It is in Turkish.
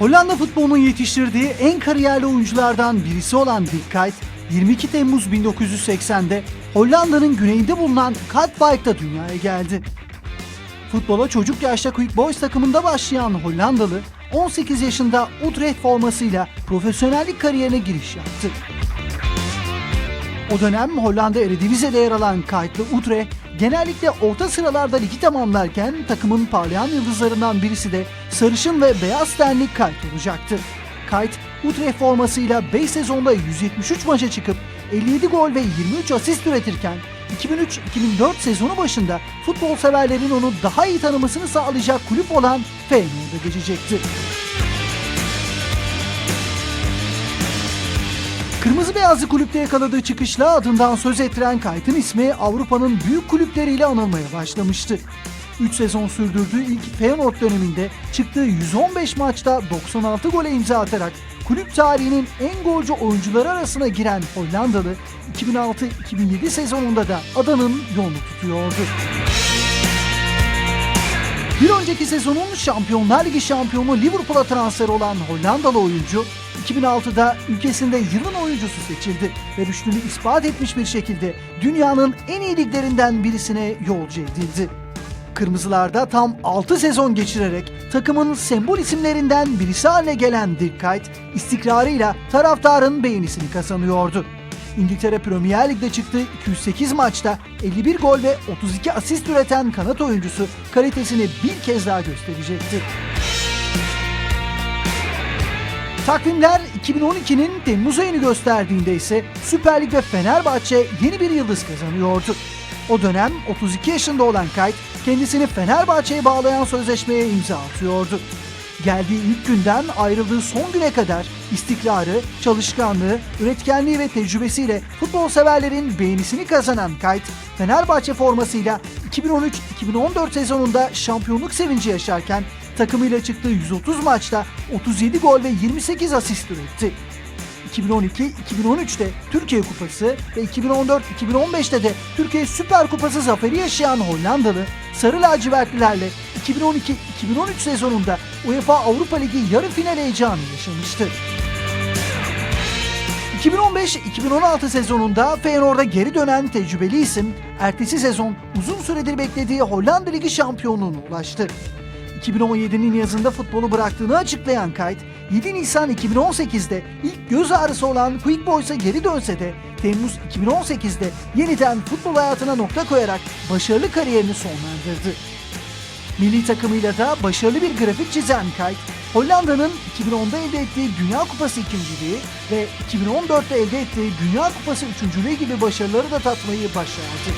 Hollanda futbolunun yetiştirdiği en kariyerli oyunculardan birisi olan Dick Kuyt, 22 Temmuz 1980'de Hollanda'nın güneyinde bulunan Katwijk dünyaya geldi. Futbola çocuk yaşta Quick Boys takımında başlayan Hollandalı, 18 yaşında Utrecht formasıyla profesyonellik kariyerine giriş yaptı. O dönem Hollanda Eredivisie'de yer alan Kuyt'lı Utrecht genellikle orta sıralarda ligi tamamlarken takımın parlayan yıldızlarından birisi de sarışın ve beyaz tenli Kuyt olacaktı. Kuyt, Utrecht formasıyla 5 sezonda 173 maça çıkıp 57 gol ve 23 asist üretirken 2003-2004 sezonu başında futbol severlerin onu daha iyi tanımasını sağlayacak kulüp olan Feyenoord'a geçecekti. Kırmızı beyazlı kulüpte yakaladığı çıkışla adından söz ettiren Kayt'ın ismi Avrupa'nın büyük kulüpleriyle anılmaya başlamıştı. 3 sezon sürdürdüğü ilk Feyenoord döneminde çıktığı 115 maçta 96 gole imza atarak kulüp tarihinin en golcü oyuncuları arasına giren Hollandalı 2006-2007 sezonunda da adanın yolunu tutuyordu. Bir önceki sezonun Şampiyonlar Ligi şampiyonu Liverpool'a transfer olan Hollandalı oyuncu 2006'da ülkesinde yılın oyuncusu seçildi ve rüştünü ispat etmiş bir şekilde dünyanın en iyi liglerinden birisine yolcu edildi. Kırmızılarda tam 6 sezon geçirerek takımın sembol isimlerinden birisi haline gelen Dirk Kuyt istikrarıyla taraftarın beğenisini kazanıyordu. İngiltere Premier Lig'de çıktığı 208 maçta 51 gol ve 32 asist üreten kanat oyuncusu kalitesini bir kez daha gösterecekti. Takvimler 2012'nin Temmuz ayını gösterdiğinde ise Süper Lig ve Fenerbahçe yeni bir yıldız kazanıyordu. O dönem 32 yaşında olan Kayt kendisini Fenerbahçe'ye bağlayan sözleşmeye imza atıyordu. Geldiği ilk günden ayrıldığı son güne kadar istikrarı, çalışkanlığı, üretkenliği ve tecrübesiyle futbol severlerin beğenisini kazanan Kayt, Fenerbahçe formasıyla 2013-2014 sezonunda şampiyonluk sevinci yaşarken takımıyla çıktığı 130 maçta 37 gol ve 28 asist üretti. 2012-2013'te Türkiye Kupası ve 2014-2015'te de Türkiye Süper Kupası zaferi yaşayan Hollandalı Sarı lacivertlilerle 2012-2013 sezonunda UEFA Avrupa Ligi yarı final heyecanı yaşamıştı. 2015-2016 sezonunda Feyenoord'a geri dönen tecrübeli isim ertesi sezon uzun süredir beklediği Hollanda Ligi şampiyonluğuna ulaştı. 2017'nin yazında futbolu bıraktığını açıklayan Kayt, 7 Nisan 2018'de ilk göz ağrısı olan Quick Boys'a geri dönse de Temmuz 2018'de yeniden futbol hayatına nokta koyarak başarılı kariyerini sonlandırdı. Milli takımıyla da başarılı bir grafik çizen Kayt, Hollanda'nın 2010'da elde ettiği Dünya Kupası ikinciliği ve 2014'te elde ettiği Dünya Kupası üçüncülüğü gibi başarıları da tatmayı başardı.